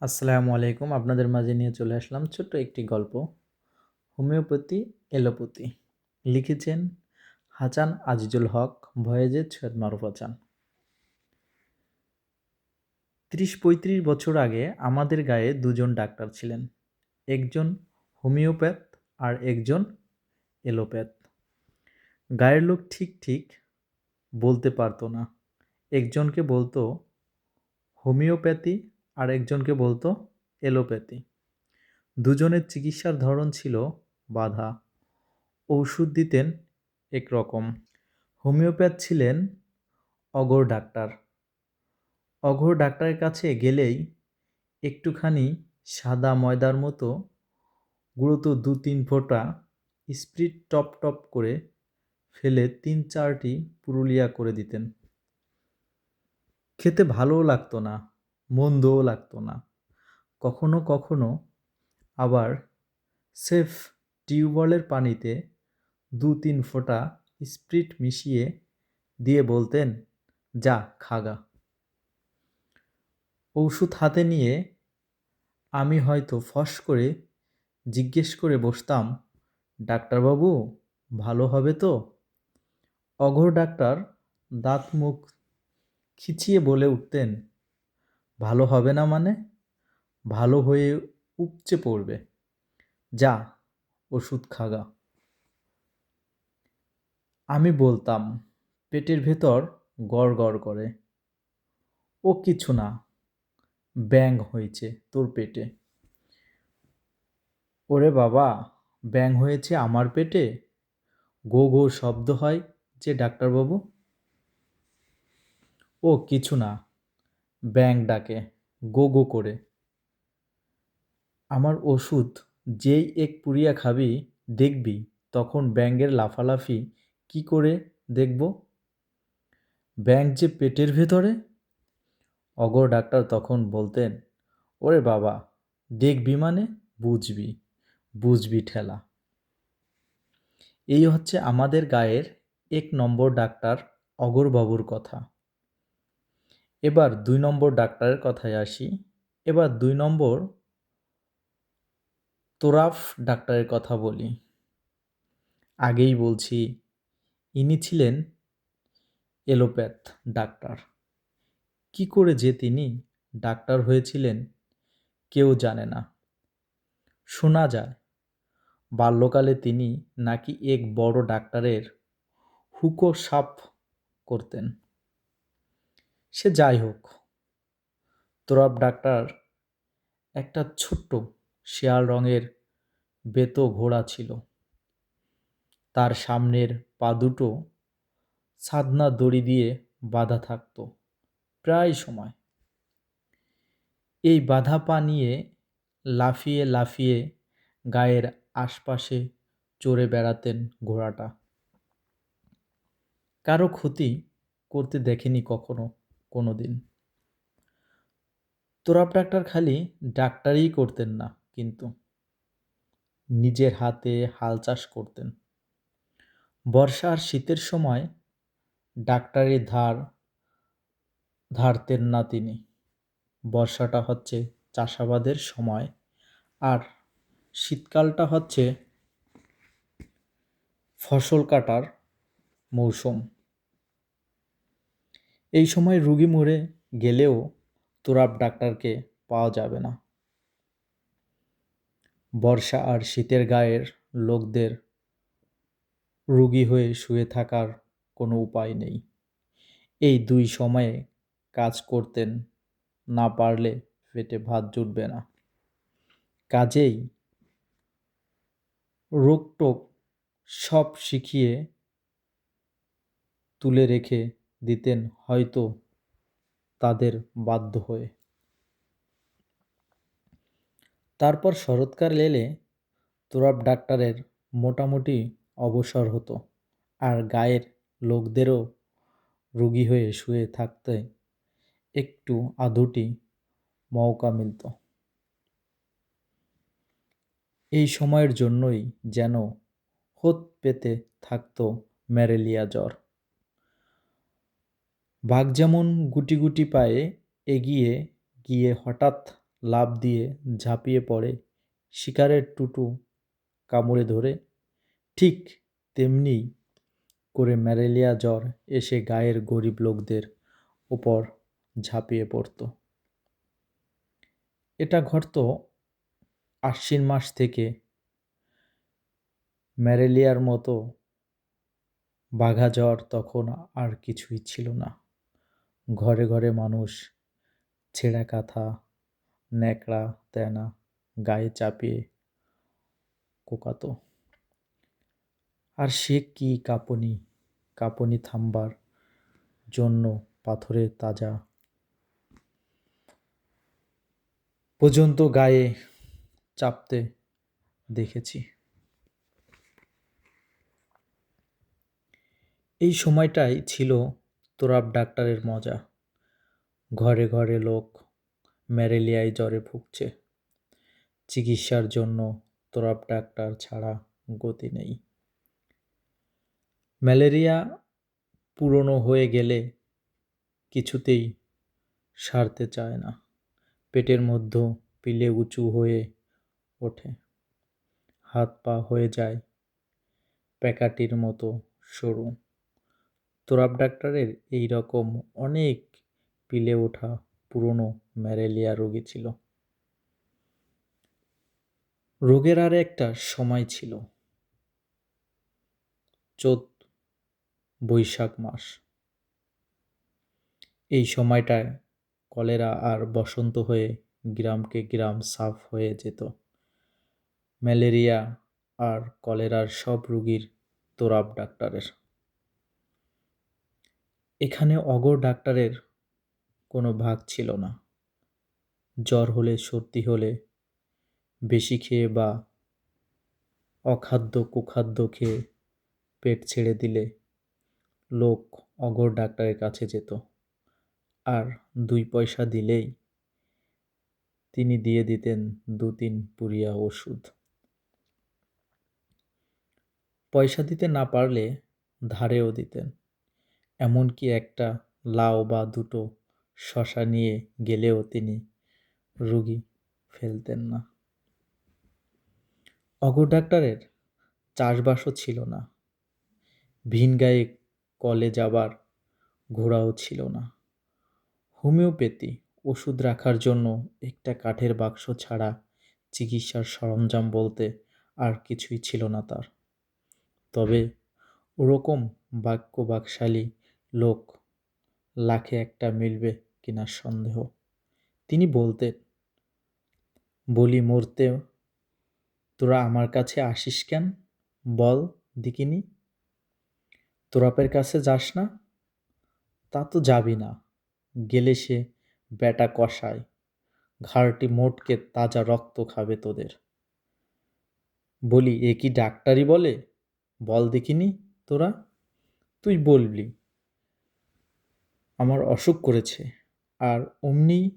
আসসালামু আলাইকুম। আপনাদের মাঝে নিয়ে চলে আসলাম ছোট্ট একটি গল্প। Homeopathy, allopathy. লিখেছেন হাসান আজিজুল হক, ভয়েজে সৈয়দ মারুফ হাসান। ত্রিশ পঁয়ত্রিশ বছর আগে আমাদের গায়ে দুজন ডাক্তার ছিলেন। একজন হোমিওপ্যাথ আর একজন এলোপ্যাথ। গায়ের লোক ঠিক ঠিক বলতে পারতো না। একজনকে বলতো, হোমিওপ্যাথি আর একজনকে বলতো, এলোপ্যাথি। দুজনের চিকিৎসার ধরন ছিল বাধা। ওষুধ দিতেন একরকম। হোমিওপ্যাথ ছিলেন অগর ডাক্তার। অঘর ডাক্তারের কাছে গেলেই একটুখানি সাদা ময়দার মতো গুঁড়োতো দু তিন ফোঁটা স্প্রিট টপ টপ করে ফেলে তিন চারটি পুরুলিয়া করে দিতেন। খেতে ভালোও লাগতো না। মন্দও লাগতো না। কখনো কখনো আবার সেফ টিউবওয়েলের পানিতে দু তিন ফোঁটা স্প্রিট মিশিয়ে দিয়ে বলতেন, যা খাগা ঔষধ হাতে নিয়ে আমি হয়তো ফস করে জিজ্ঞেস করে বসতাম, ডাক্তারবাবু, ভালো হবে তো? অঘোর ডাক্তার দাঁত মুখ খিচিয়ে বলে উঠতেন ভালো হবে না মানে? ভালো হয়ে উপচে পড়বে। যা, ওষুধ খাগা আমি বলতাম, পেটের ভেতর গড় গড় করে। ও কিছু না ব্যাং হয়েছে তোর পেটে। ওরে বাবা ব্যাং হয়েছে আমার পেটে? গো গো শব্দ হয় যে ডাক্তারবাবু। ও কিছু না ব্যাং ডাকে, গো গো করে। আমার ওষুধ, যেই এক পুরিয়া খাবি, দেখবি, তখন ব্যাঙের লাফালাফি কি করে দেখব? ব্যাঙ যে পেটের ভেতরে? অগর ডাক্তার তখন বলতেন, ওরে বাবা, দেখবি মানে বুঝবি বুঝবি ঠেলা। এই হচ্ছে আমাদের গায়ের এক নম্বর ডাক্তার অগরবাবুর কথা। এবার দুই নম্বর ডাক্তারের কথায় আসি। এবার দুই নম্বর তোরাফ ডাক্তারের কথা বলি। আগেই বলছি, ইনি ছিলেন এলোপ্যাথ ডাক্তার। কি করে যে তিনি ডাক্তার হয়েছিলেন কেউ জানে না। শোনা যায়, বাল্যকালে তিনি নাকি এক বড় ডাক্তারের হুকো সাপ করতেন। সে যাই হোক, তোরাব ডাক্তার একটা ছোট্ট শেয়াল রঙের বেতো ঘোড়া ছিল। তার সামনের পা দুটো সাধনা দড়ি দিয়ে বাঁধা থাকতো, প্রায় সময়। এই বাধা পা নিয়ে লাফিয়ে লাফিয়ে গায়ের আশপাশে চড়ে বেড়াতেন ঘোড়াটা। কারও ক্ষতি করতে দেখেনি কখনো। কোনো দিন। তোরাপ ডাক্তার খালি ডাক্তারই করতেন না, কিন্তু নিজের হাতে হাল চাষ করতেন। বর্ষা আর শীতের সময় ডাক্তারের ধার ধারতেন না তিনি। বর্ষাটা হচ্ছে চাষাবাদের সময় আর শীতকালটা হচ্ছে ফসল কাটার মৌসুম। এই সময় রুগী মরে গেলেও তোরাব ডাক্তারকে পাওয়া যাবে না। বর্ষা আর শীতের গায়ের লোকদের রুগী হয়ে শুয়ে থাকার কোনো উপায় নেই। এই দুই সময়ে কাজ করতেন না পারলে পেটে ভাত জুটবে না। কাজেই রোগটোক সব শিখিয়ে তুলে রেখে দিতেন হয়তো তাদের বাধ্য হয়ে। তারপর শরৎকাল এলে তোরাব ডাক্তারের মোটামুটি অবসর হতো আর গায়ের লোকদেরও রুগী হয়ে শুয়ে থাকতে একটু আধুটি মৌকা মিলত। এই সময়ের জন্যই যেন হোত পেতে থাকতো ম্যারেলিয়া জ্বর। বাঘ যেমন গুটি গুটি পায়ে এগিয়ে গিয়ে হঠাৎ লাফ দিয়ে ঝাঁপিয়ে পড়ে শিকারের টুটু কামড়ে ধরে, ঠিক তেমনি করে ম্যালেরিয়া জ্বর এসে গায়ের গরিব লোকদের ওপর ঝাঁপিয়ে পড়ত। এটা ঘটত আশ্বিন মাস থেকে ম্যালেরিয়ার মতো বাঘা জ্বর তখন আর কিছুই ছিল না। ঘরে ঘরে মানুষ, ছেঁড়া কাঁথা, ন্যাকড়া, তেনা, গায়ে চাপিয়ে কোকাতো। আর সে কি কাঁপুনি কাঁপুনি থামবার জন্য পাথরের তাজা। পর্যন্ত গায়ে চাপতে দেখেছি। এই সময়টাই ছিল তোরাব ডাক্তারের মজা। ঘরে ঘরে লোক ম্যালেরিয়ায় জ্বরে ভুগছে। চিকিৎসার জন্য তোরাব ডাক্তার ছাড়া গতি নেই। ম্যালেরিয়া পুরনো হয়ে গেলে কিছুতেই সারতে চায় না। পেটের মধ্যে পিলে উঁচু হয়ে ওঠে। হাত পা হয়ে যায় প্যাকাটির মতো সরু। তোরাব ডাক্তারের এই রকম অনেক পিলে ওঠা পুরনো ম্যালেরিয়া রোগী ছিল। রোগের আর একটা সময় ছিল। চোদ্দ বৈশাখ মাস। এই সময়টায় কলেরা আর বসন্ত হয়ে গ্রামকে গ্রাম সাফ হয়ে যেত। ম্যালেরিয়া আর কলেরার সব রুগীর তোরাব ডাক্তারের। এখানে অগর ডাক্তারের কোনো ভাগ ছিল না। জ্বর হলে, সর্দি হলে, বেশি খেয়ে বা অখাদ্য, কুখাদ্য খেয়ে পেট ছেড়ে দিলে লোক অগর ডাক্তারের কাছে যেত। আর দুই পয়সা দিলেই তিনি দিয়ে দিতেন দু তিন পুরিয়া ওষুধ। পয়সা দিতে না পারলে ধারেও দিতেন। এমনকি একটা লাউ বা দুটো শশা নিয়ে গেলেও তিনি রুগী ফেলতেন না। অগর ডাক্তারের চাষবাসও ছিল না। ভিন গায়ে কলে যাবার ঘোড়াও ছিল না। হোমিওপ্যাথি ওষুধ রাখার জন্য একটা কাঠের বাক্স ছাড়া চিকিৎসার সরঞ্জাম বলতে আর কিছুই ছিল না তার। তবে ওরকম বাক্য বাকশালী লোক লাখে একটা মিলবে কিনা সন্দেহ। তিনি বলতেন, বলি মরতে তোরা আমার কাছে আসিস কেন? বল দিকিনি তোরাপের কাছে যাস না? তা তো যাবি না গেলে সে ব্যাটা কষায়, ঘাড়টি মোটকে তাজা রক্ত খাবে তোদের বলি, এ কি ডাক্তারি বলে? বল দেখিনি তোরা? তুই বলবি। আমার অসুখ করেছে। আর অমনি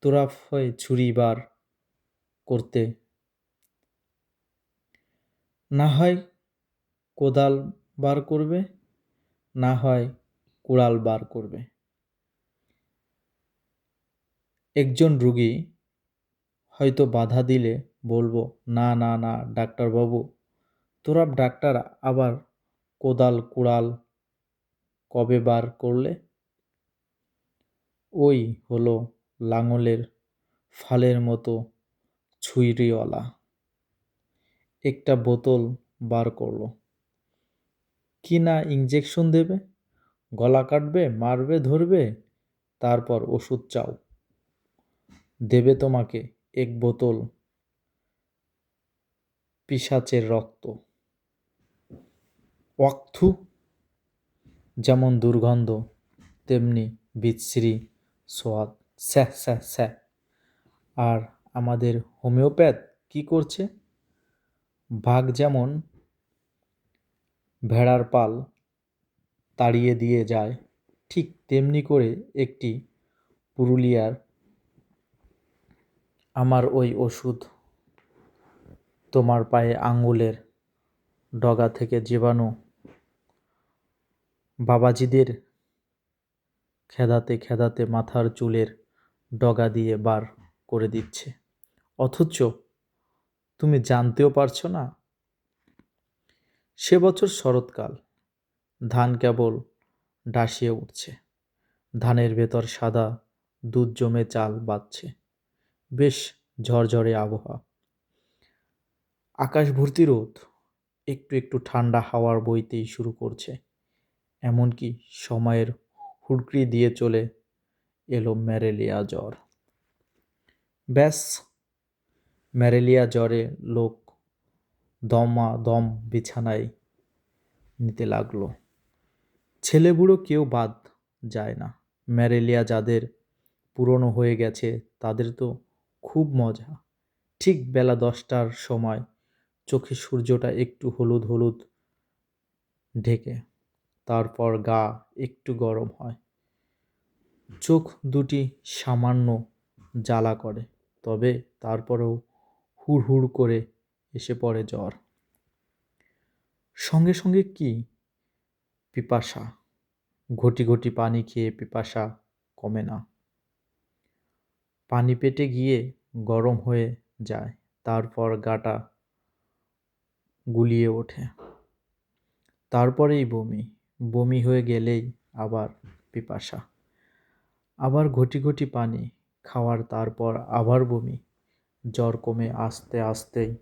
তোরাফ হয়ে ছুরি বার করতে। না হয় কোদাল বার করবে, না হয় কুড়াল বার করবে। একজন রুগী হয়তো বাধা দিলে বলব, না না না, ডাক্তারবাবু, তোরা ডাক্তার আবার কোদাল, কুড়াল কবে বার করলে? ওই হলো লাঙলের ফালের মতো ছুরিওয়ালা। একটা বোতল বার করল। কি না ইঞ্জেকশন দেবে? গলা কাটবে, মারবে, ধরবে? তারপর ওষুধ চাও। দেবে তোমাকে এক বোতল পিসাচের রক্ত। ওয়াক্থু যেমন দুর্গন্ধ, তেমনি বিচ্ছিরি সোয়াদ। স্যাঁ স্যাঁ স্যাঁ আর আমাদের হোমিওপ্যাথ কি করছে? ভাগ যেমন ভেড়ার পাল তাড়িয়ে দিয়ে যায়, ঠিক তেমনি করে একটি পুরুলিয়ার আমার ওই ওষুধ তোমার পায়ে আঙুলের ডগা থেকে জীবাণু বাবাজিদের খেদাতে খেদাতে মাথার চুলের ডগা দিয়ে বার করে দিচ্ছে। অথচ তুমি জানতেও পারছ না, সে বছর শরৎকাল, ধান কেবল ডাসিয়ে উঠছে। ধানের ভেতর সাদা দুধ জমে চাল বাজছে বেশ ঝরঝরে আবহাওয়া। আকাশ ভর্তি রোদ, একটু একটু ঠান্ডা হাওয়ার বইতেই শুরু করছে। এমনকি সময়ের হুড়কি দিয়ে চলে এলো ম্যারেলিয়া জ্বর। ব্যাস, ম্যারেলিয়া জ্বরে লোক দমা দম বিছানায় নিতে লাগল। ছেলে বুড়ো কেউ বাদ যায় না। ম্যারেলিয়া যাদের পুরনো হয়ে গেছে, তাদের তো খুব মজা। ঠিক বেলা দশটার সময় চোখে সূর্যটা একটু হলুদ হলুদ ঢেকে। তারপর গা একটু গরম হয়। চোখ দুটি সামান্য জ্বালা করে, তবে তারপরেও হুড় হুড় করে এসে পড়ে জ্বর। সঙ্গে সঙ্গে কি? পিপাসা। ঘটি ঘটি পানি খেয়ে পিপাসা কমে না। পানি পেটে গিয়ে গরম হয়ে যায়, তারপর গাটা গুলিয়ে ওঠে। তারপরেই বমি। বমি হয়ে গেলেই আবার পিপাসা। আবার ঘটি ঘটি পানি খাওয়ার তারপর আবার বমি। জ্বর কমে আস্তে আস্তেই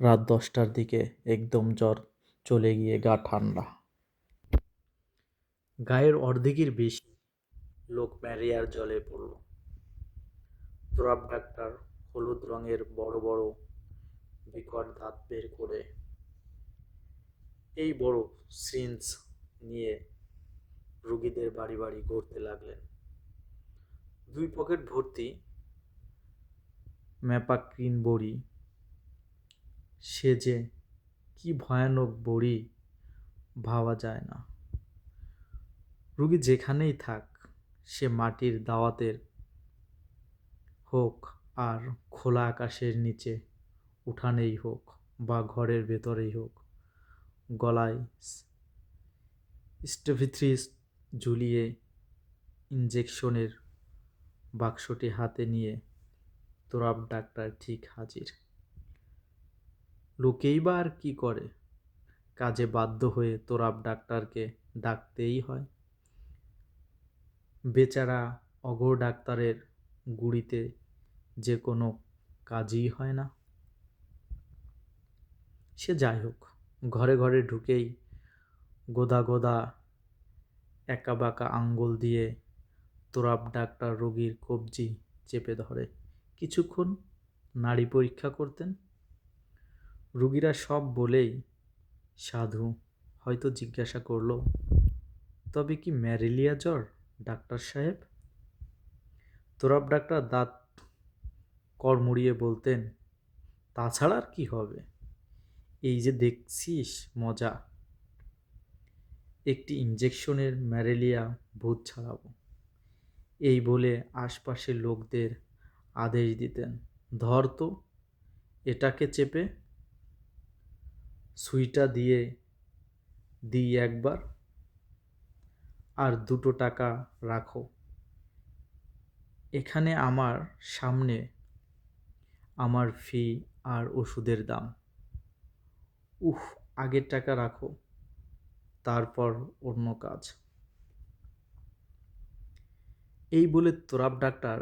রাত দশটার দিকে একদম জ্বর চলে গিয়ে গা ঠান্ডা। গায়ের অর্ধেকের বেশি লোক ম্যারিয়ার জলে পড়ল। তোরাব ডাক্তার হলুদ রঙের বড় বড় বিকট দাঁত বের করে এই বড় সিন্স নিয়ে রুগীদের বাড়ি বাড়ি ঘুরতে লাগলেন। দুই পকেট ভর্তি ম্যাপাক্রিন বড়ি, সে যে কি ভয়ানক বড়ি ভাবা যায় না। রুগী যেখানেই থাক, সে মাটির দাওয়াতের হোক আর খোলা আকাশের নিচে উঠানেই হোক বা ঘরের ভেতরেই হোক গলায় স্টেভিথ্রিস ঝুলিয়ে ইঞ্জেকশনের বাক্সটি হাতে নিয়ে তোরাব ডাক্তার ঠিক হাজির। লোকেই বা আর কী করে? কাজে বাধ্য হয়ে তোরাব ডাক্তারকে ডাকতেই হয়। বেচারা অঘোর ডাক্তারের গুড়িতে যে কোনো কাজই হয় না। সে যাই হোক ঘরে ঘরে ঢুকেই গোদা গোদা একা বাঁকা আঙ্গুল দিয়ে তোরাব ডাক্তার রোগীর কবজি চেপে ধরে। কিছুক্ষণ নাড়ি পরীক্ষা করতেন। রুগীরা সব বলেই, সাধু, হয়তো জিজ্ঞাসা করল, তবে কি ম্যারেলিয়া জ্বর, ডাক্তার সাহেব? তোরাব ডাক্তার দাঁত কড়মুড়িয়ে বলতেন, তাছাড়া আর কি হবে? এই যে দেখছিস, মজা। একটি ইঞ্জেকশনের ম্যারেলিয়া ভূত ছাড়াবো। এই বলে আশপাশের লোকদের আদেশ দিতেন। ধর তো, এটাকে চেপে সুইটা দিয়ে দিই একবার, আর দুটো টাকা রাখো। এখানে আমার সামনে আমার ফি আর ওষুধের দাম। উফ, আগের টাকা রাখো। তারপর অন্য কাজ। এই বলে তোরাব ডাক্তার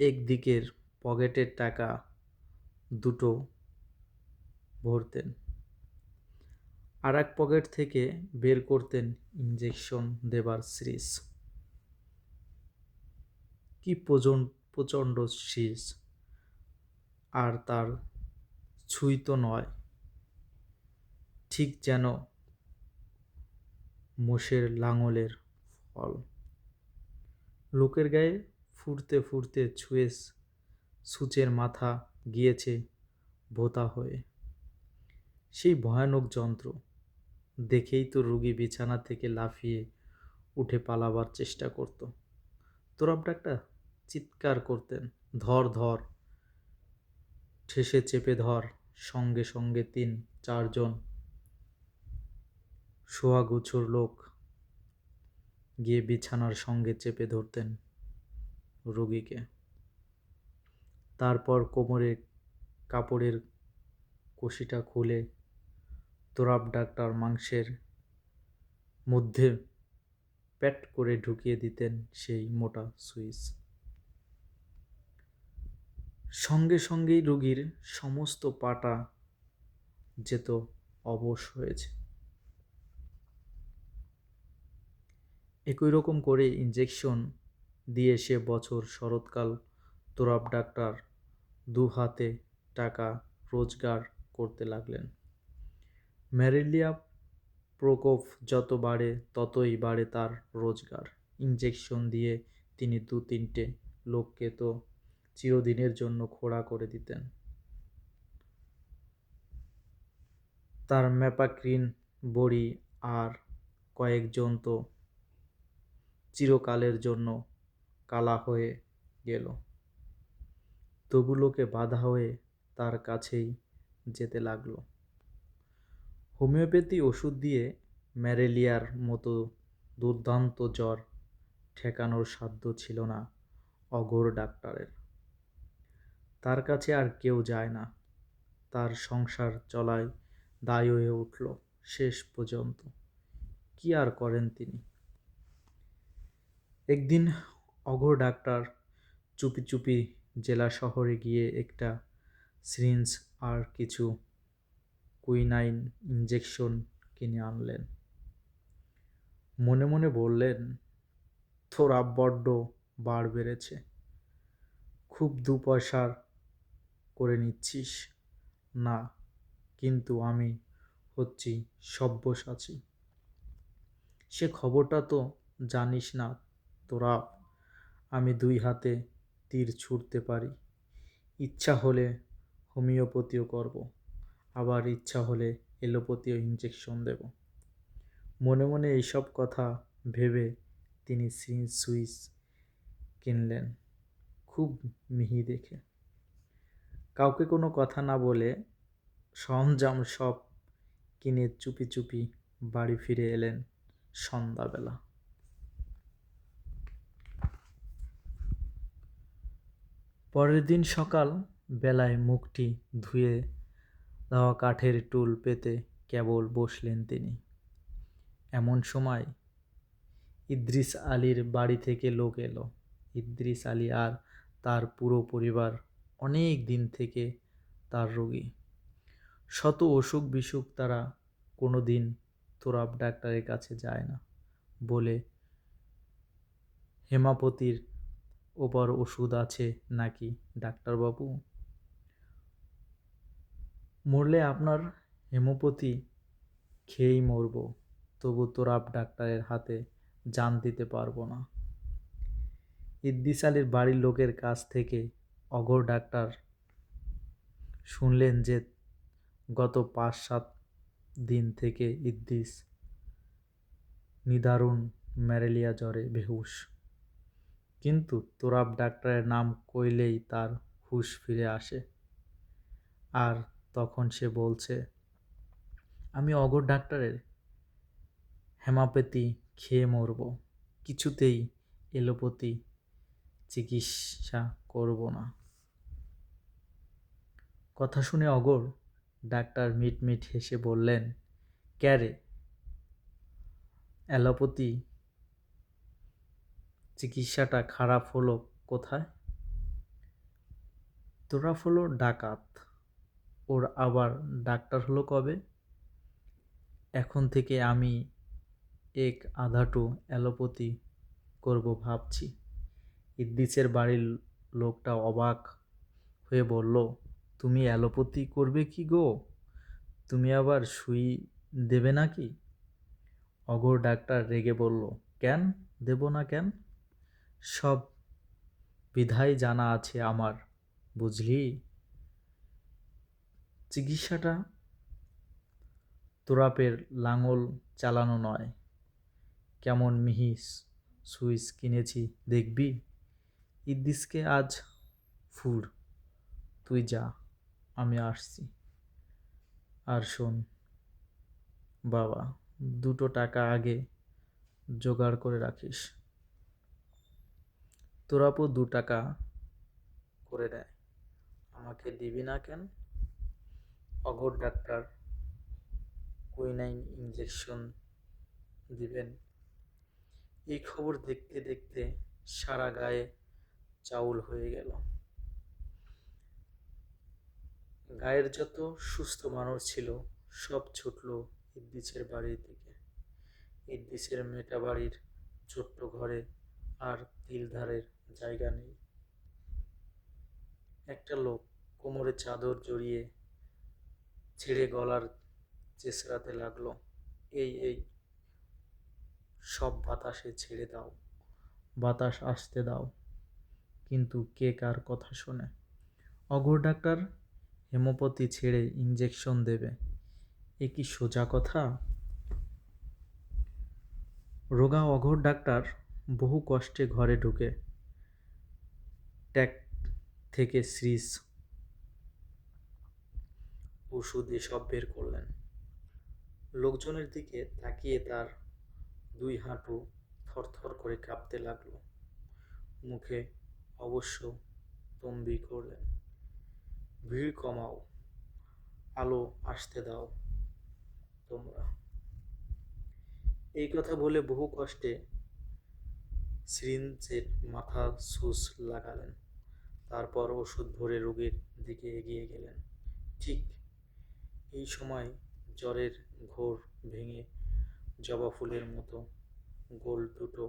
একদিকের পকেটের টাকা দুটো ভরতেন আর এক পকেট থেকে বের করতেন ইঞ্জেকশন দেবার সিরিজ। কি প্রচণ্ড শীষ আর তার ছুঁই তো নয়। ঠিক যেন মোষের লাঙলের ফল। লোকের গায়ে ফুটতে ফুটতে ছুঁয়ে সূচের মাথা গিয়েছে ভোতা হয়ে। সেই ভয়ানক যন্ত্র দেখেই তো রুগী বিছানা থেকে লাফিয়ে উঠে পালাবার চেষ্টা করত। তোরাব ডাক্তার, চিৎকার করতেন, ধর ধর, ঠেসে চেপে ধর। সঙ্গে সঙ্গে তিন, চারজন। সোয়াগুছুর লোক গিয়ে বিছানার সঙ্গে চেপে ধরতেন রোগীকে। তারপর কোমরে কাপড়ের কষিটা খুলে তোরাব ডাক্তার মাংসের মধ্যে প্যাট করে ঢুকিয়ে দিতেন সেই মোটা সুইচ। সঙ্গে সঙ্গেই রোগীর সমস্ত পাটা যেত অবশ হয়েছে। একই রকম করে ইঞ্জেকশন দিয়ে সে বছর শরৎকাল তোরাব ডাক্তার দু হাতে টাকা রোজগার করতে লাগলেন। ম্যারেলিয়া প্রকোপ যত বাড়ে, ততই বাড়ে তার রোজগার। ইঞ্জেকশন দিয়ে তিনি দু তিনটে লোককে তো চিরদিনের জন্য খোড়া করে দিতেন। তার ম্যাপাক্রিন বড়ি আর কয়েকজন তো চিরকালের জন্য কালা হয়ে গেল। তবু লোকে বাধা হয়ে তার কাছেই যেতে লাগল। হোমিওপ্যাথি ওষুধ দিয়ে ম্যারেলিয়ার মতো দুর্দান্ত জ্বর ঠেকানোর সাধ্য ছিল না অঘোর ডাক্তারের। তার কাছে আর কেউ যায় না। তার সংসার চলায় দায় হয়ে উঠল শেষ পর্যন্ত। কি আর করেন তিনি? একদিন অঘোর ডাক্তার চুপি চুপি জেলা শহরে গিয়ে একটা সিরিঞ্জ আর কিছু কুইনাইন ইঞ্জেকশন কিনে আনলেন। মনে মনে বললেন তোরা বড্ড বাড় বেড়েছে। খুব দু পয়সার নিচ্ছিস? না, কিন্তু আমি হচ্ছি সব্যসাচী। সে খবরটা তো জানিস না তোরা। আমি দুই হাতে তীর ছুঁড়তে পারি। ইচ্ছা হলে হোমিওপ্যাথিও করব, আবার ইচ্ছা হলে এলোপ্যাথিও ইঞ্জেকশন দেব। মনে মনে এইসব কথা ভেবে তিনি সিরিঞ্জ সুইচ কিনলেন, খুব মিহি দেখে। কাউকে কোনো কথা না বলে সরঞ্জাম সব কিনে চুপি চুপি বাড়ি ফিরে এলেন সন্ধ্যাবেলা। পরের দিন সকাল বেলায় মুখটি ধুয়ে দেওয়া কাঠের টুল পেতে কেবল বসলেন তিনি। এমন সময় ইদ্রিস আলীর বাড়ি থেকে লোক এলো। ইদ্রিস আলী আর তার পুরো পরিবার অনেক দিন থেকে তার রোগী। শত অসুখ বিসুখ তারা কোনো দিন তোরাব ডাক্তারের কাছে যায় না বলে হেমাপতির ওপর ওষুধ আছে নাকি ডাক্তারবাবু? মরলে আপনার হেমোপতি খেয়েই মরব, তবু তোরাব ডাক্তারের হাতে জান দিতে পারব না। ইদ্দিস আলীর বাড়ির লোকের কাছ থেকে অঘোর ডাক্তার শুনলেন যে গত পাঁচ সাত দিন থেকে ইদ্দিস নিদারুণ ম্যালেরিয়া জ্বরে বেহুশ। কিন্তু তোরাব ডাক্তারের নাম কইলেই তার হুশ ফিরে আসে। আর তখন সে বলছে, আমি অগর ডাক্তারের হেমাপেতি খেয়ে মরব। কিছুতেই এলোপতি চিকিৎসা করব না। কথা শুনে অগর ডাক্তার মিট মিট হেসে বললেন ক্যারে অ্যালোপ্যাথি? চিকিৎসাটা খারাপ হলো কোথায়? তোরা হলো ডাকাত। ওর আবার ডাক্তার হলো কবে? এখন থেকে আমি এক আধাটু অ্যালোপ্যাথি করব ভাবছি। ইদ্দিসের বাড়ির লোকটা অবাক হয়ে বলল তুমি অ্যালোপ্যাথি করবে কি গো? তুমি আবার সুই দেবে নাকি? অঘোর ডাক্তার রেগে বলল, কেন দেব না কেন? সব বিধাই জানা আছে আমার, বুঝলি? চিকিৎসাটা তোরাপের লাঙল চালানো নয়। কেমন মিহি সুইচ কিনেছি দেখবি? ইদ্দিসকে আজ ফুর, তুই যা। আমি আসছি। আর শোন, বাবা, দুটো টাকা আগে জোগাড় করে রাখিস। তোরাপু দু টাকা করে দেয়। আমাকে দিবি না কেন? অঘর ডাক্তার কুইনাইন ইঞ্জেকশন দিবেন। এই খবর দেখতে দেখতে সারা গায়ে চাউল হয়ে গেল। গায়ের যত সুস্থ মানুষ ছিল, সব ছুটলো ইদ্দিসের বাড়ির দিকে। ইদ্দিসের মেটা বাড়ির ছোট্ট ঘরে আর তিল তিলধারের জায়গা নেই। একটা লোক কোমরে চাদর জড়িয়ে ছিঁড়ে গলার চেঁচড়াতে লাগল, এই এই, সব বাতাসে ছেড়ে দাও, বাতাস আসতে দাও। কিন্তু কে কার কথা শোনে? অঘর ডাক্তার হেমোপতি ছেড়ে ইঞ্জেকশন দেবে। এ কি সোজা কথা? রোগা অঘর ডাক্তার বহু কষ্টে ঘরে ঢুকে। ট্যাক থেকে সিরিজ ওষুধ এসব বের করলেন। লোকজনের দিকে তাকিয়ে তার দুই হাঁটু থরথর করে কাঁপতে লাগল। মুখে অবশ্য তম্বি করলেন। ভিড় কমাও, আলো আসতে দাও তোমরা। এই কথা বলে বহু কষ্টে সিরিঞ্জের মাথা সুস লাগালেন, তারপর ওষুধ ভরে রোগীর দিকে এগিয়ে গেলেন। ঠিক এই সময় জ্বরের ঘোর ভেঙে জবা ফুলের মতো গোল দুটো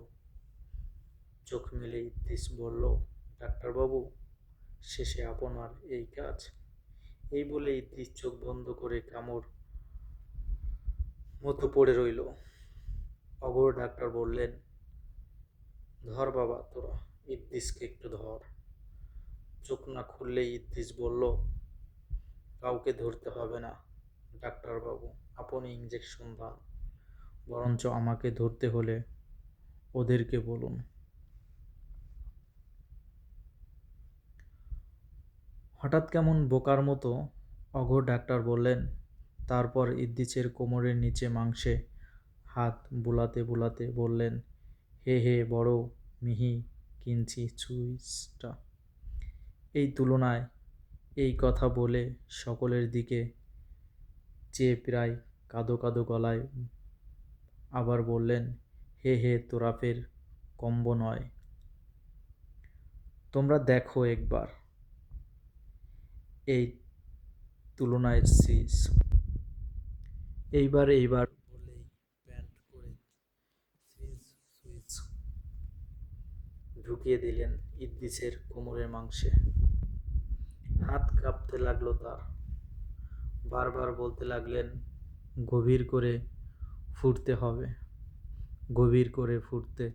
চোখ মেলে ইদ্দিস বলল, ডাক্তারবাবু শেষে আপনার এই কাজ। এই বলে ইদ্দিস চোখ বন্ধ করে কামড় মতো পড়ে রইল। অগর ডাক্তার বললেন, ধর বাবা তোরা ইদ্দিসকে একটু ধর। চোখ না খুললেই ইদ্রিস বলল, কাউকে ধরতে হবে না, ডাক্তারবাবু, আপনি ইঞ্জেকশন দান। বরঞ্চ আমাকে ধরতে হলে ওদেরকে বলুন। হঠাৎ কেমন বোকার মতো অঘোর ডাক্তার বললেন, তারপর ইদ্দিচের কোমরের নিচে মাংসে হাত বুলাতে বুলাতে বললেন, হে হে, বড় মিহি কিনছি সুইচটা এই তুলনায় এই কথা বলে সকলের দিকে চেয়ে প্রায় কাদো কাদো গলায় আবার বললেন, হে হে, তোরাফের কম্ব নয়। তোমরা দেখো একবার। এই তুলনায় সিস এইবার এইবার বলেই প্যান্ট করে সিজ সুইচ ঢুকিয়ে দিলেন ইদ্দিসের কোমরের মাংসে। হাত কাঁপতে লাগল তার। বারবার বলতে লাগলেন, গভীর করে ফুটতে হবে। গভীর করে ফুটতে।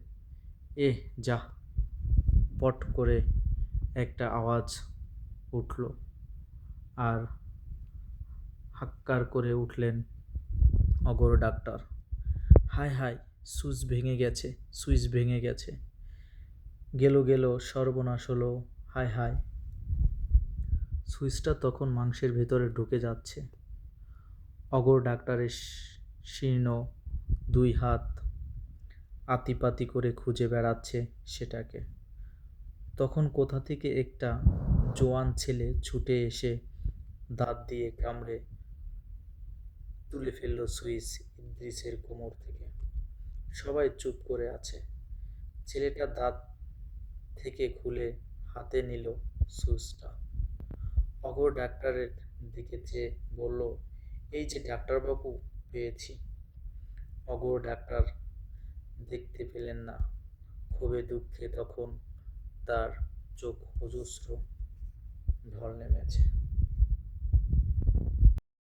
এ যা পট করে একটা আওয়াজ উঠল। আর হাক্কার করে উঠলেন অগর ডাক্তার। হায় হায় সুইচ ভেঙে গেছে সুইচ ভেঙে গেছে। গেল গেল, সর্বনাশ হলো, হায় হায়। সুইচটা তখন মাংসের ভেতরে ঢুকে যাচ্ছে। অগর ডাক্তারের শীর্ণ দুই হাত আতিপাতি করে খুঁজে বেড়াচ্ছে সেটাকে। তখন কোথা থেকে একটা জোয়ান ছেলে ছুটে এসে দাঁত দিয়ে কামড়ে তুলে ফেলল সুইচ ইদ্রিসের কোমর থেকে। সবাই চুপ করে আছে। ছেলেটা দাঁত থেকে খুলে হাতে নিল সুইচটা অঘর ডাক্তারের দিকে চেয়ে বলল, এই যে ডাক্তারবাবু, পেয়েছি। অগর ডাক্তার দেখতে পেলেন না। ক্ষোভে দুঃখে তখন তার চোখ অজস্র ঢল নেমেছে।